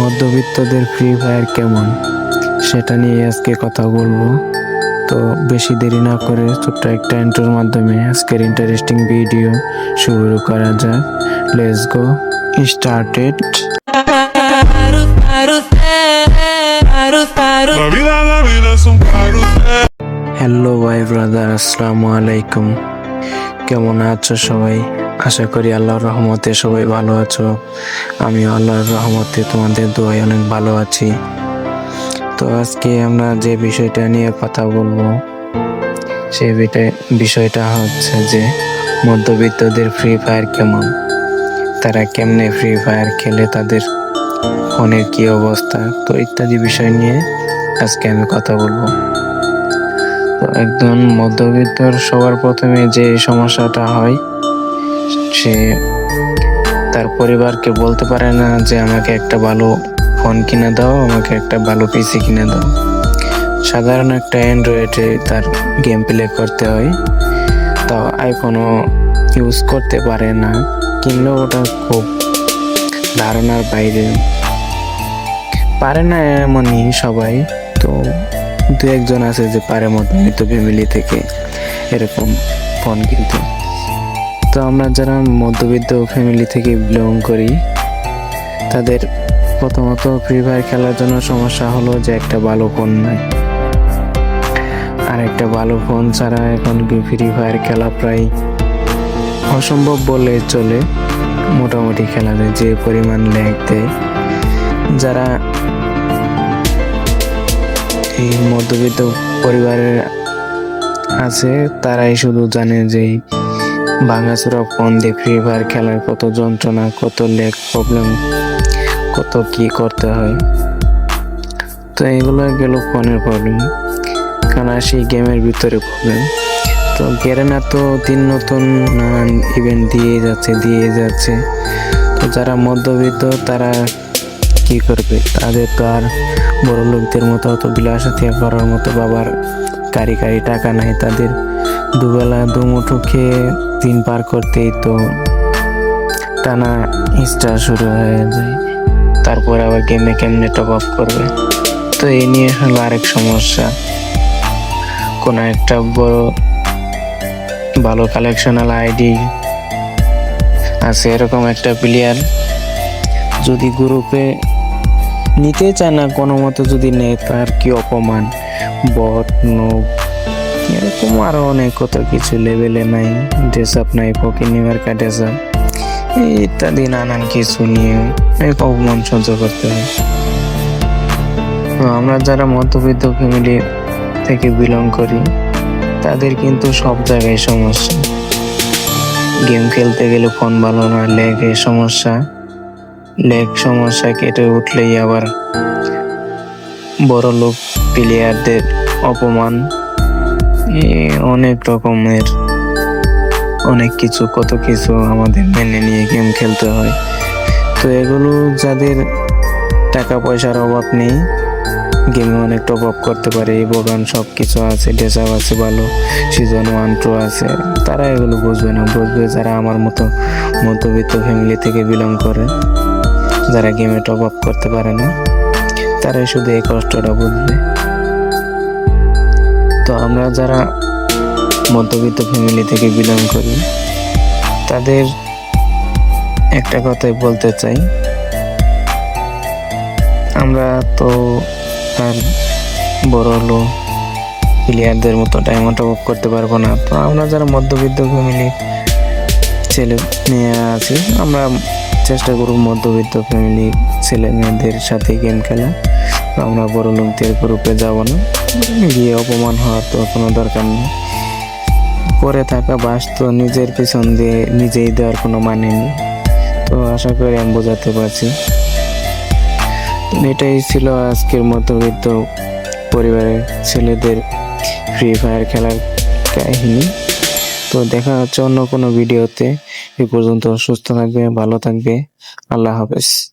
মধ্যবিত্তদের free fire কেমন? সেটা নিয়ে আজকে কথা বলব। তো বেশি দেরি না করে ছোট্ট একটা ইন্টোর মাধ্যমে আজকের ইন্টারেস্টিং ভিডিও শুরু করা যাক। Let's go started. হ্যালো ভাই ব্রাদার আসসালামু আলাইকুম কেমন আছো সবাই? আশা করি আল্লাহর রহমতে সবাই ভালো আছো। আমি আল্লাহর রহমতে তোমাদের দোয়াই অনেক ভালো আছি। তো আজকে আমরা যে বিষয়টা নিয়ে কথা বলব সেই বিষয়টা হচ্ছে যে মধ্যবিত্তদের ফ্রি ফায়ার কেমন? তারা কেমনে ফ্রি ফায়ার খেলে, তাদের ফোনের কি অবস্থা? তো ইত্যাদি বিষয় নিয়ে আজকে আমি কথা বলব। তো একজন মধ্যবিত্তর সবার প্রথমে যে সমস্যাটা হয় সে তার পরিবারকে বলতে পারে না যে আমাকে একটা ভালো ফোন কিনে দাও, আমাকে একটা ভালো পিসি কিনে দাও। সাধারণ একটা অ্যান্ড্রয়েডে তার গেম প্লে করতে হয়। তো আইফোনও ইউজ করতে পারে না। কিনলেও ওটা খুব ধারণার বাইরে। পারে না এমনই সবাই। তো দু একজন আছে যে পারে মধ্যবিত্ত ফ্যামিলি থেকে এরকম ফোন কিনতে। তো আমরা যারা মধ্যবিত্ত ফ্যামিলি থেকে বিলং করি, তাদের প্রথমত ফ্রি ফায়ার খেলার জন্য সমস্যা হলো যে একটা ভালো ফোন নাই। আর একটা ভালো ফোন ছাড়া এখন ফ্রি ফায়ার খেলা প্রায় অসম্ভব বলে চলে, মোটামুটি খেলা যায়, যে পরিমাণ ল্যাগ দেয়। যারা এই মধ্যবিত্ত পরিবারের আছে, তারাই শুধু জানে যে ভাঙাচোরা ফোন দিয়ে ফ্রি ফায়ার খেলার কত যন্ত্রণা, কত লেগ প্রবলেম কত কি করতে হয়। তো এগুলো গেল ফোনের প্রবলেম কারণ সেই গেমের ভিতরে প্রবলেম তো গেরেনা তো দিন নতুন নানান ইভেন্ট দিয়ে যাচ্ছে দিয়ে যাচ্ছে। তো যারা মধ্যবিত্ত, তারা কি করবে? তাদের তো আর বড় লোকদের মতো অত বিলাসিতা করার মতো বাবার কারি কারি টাকা নাই তাদের। দুবেলা দুমুঠো খেয়ে দিন পার করতেই তো টানা স্টার শুরু হয়ে যায়। তারপর আবার গেমে কেমনে টপ আপ করবে? তো এই নিয়ে হলো আরেক সমস্যা। কোনো একটা বড় ভালো কালেকশনাল আইডি আছে, এরকম একটা প্লেয়ার যদি গ্রুপে নিতে চায় না, কোনো মতো যদি নেয়, তার কি অপমান? বট, নোব এরকম আরও অনেক কত কিছু লেভেলে নাই। ড্রেস আপ নাই ফকির নিমার ড্রেস আপ ইত্যাদি নানান কিছু নিয়ে অনেক অপমান সহ্য করতে হয়। আমরা যারা মধ্যবিত্ত ফ্যামিলি থেকে বিলং করি, তাদের কিন্তু সব জায়গায় সমস্যা। গেম খেলতে গেলে ফোন ভালো না লেগের সমস্যা। লেগ সমস্যা কেটে উঠলেই আবার বড় লোক প্লেয়ারদের অপমান। এ অনেক রকমের, অনেক কিছু, কত কিছু আমাদের মেনে নিয়ে গেম খেলতে হয়। তো এগুলো যাদের টাকা পয়সার অভাব নেই, গেমে অনেক টপ আপ করতে পারে বগান সব কিছু আছে ডেসাপ আছে ভালো সিজন ওয়ান টু আছে, তারা এগুলো বুঝবে না, বুঝবে যারা আমার মতো মধ্যবিত্ত ফ্যামিলি থেকে বিলং করে, যারা গেমে টপ আপ করতে পারে না, তারাই শুধু এই কষ্টটা বুঝবে। তো আমরা যারা মধ্যবিত্ত ফ্যামিলি থেকে বিলং করি, তাদের একটা কথাই বলতে চাই। আমরা তো আর বড় হলো প্লেয়ারদের মতো ডায়মন্ড টপ করতে পারব না। তো আমরা যারা মধ্যবিত্ত ফ্যামিলি ছেলে মেয়ে আছি, আমরা চেষ্টা করব মধ্যবিত্ত ফ্যামিলি ছেলে মেয়েদের সাথে গেম খেলা। আমরা বড় লোকদের গ্রুপে যাব না। গিয়ে অপমান হওয়ার তো কোনো দরকার নেই। পরে থাকা বাস তো নিজের পিছন দিয়ে নিজেই দেওয়ার কোনো মানে নেই। তো আশা করি আমি বোঝাতে পারছি। এটাই ছিল আজকের মধ্যবিত্ত পরিবারের ছেলেদের ফ্রি ফায়ার খেলার কাহিনী। তো দেখা হচ্ছে অন্য কোনো ভিডিওতে। এ পর্যন্ত সুস্থ থাকবে, ভালো থাকবে। আল্লাহ হাফেজ।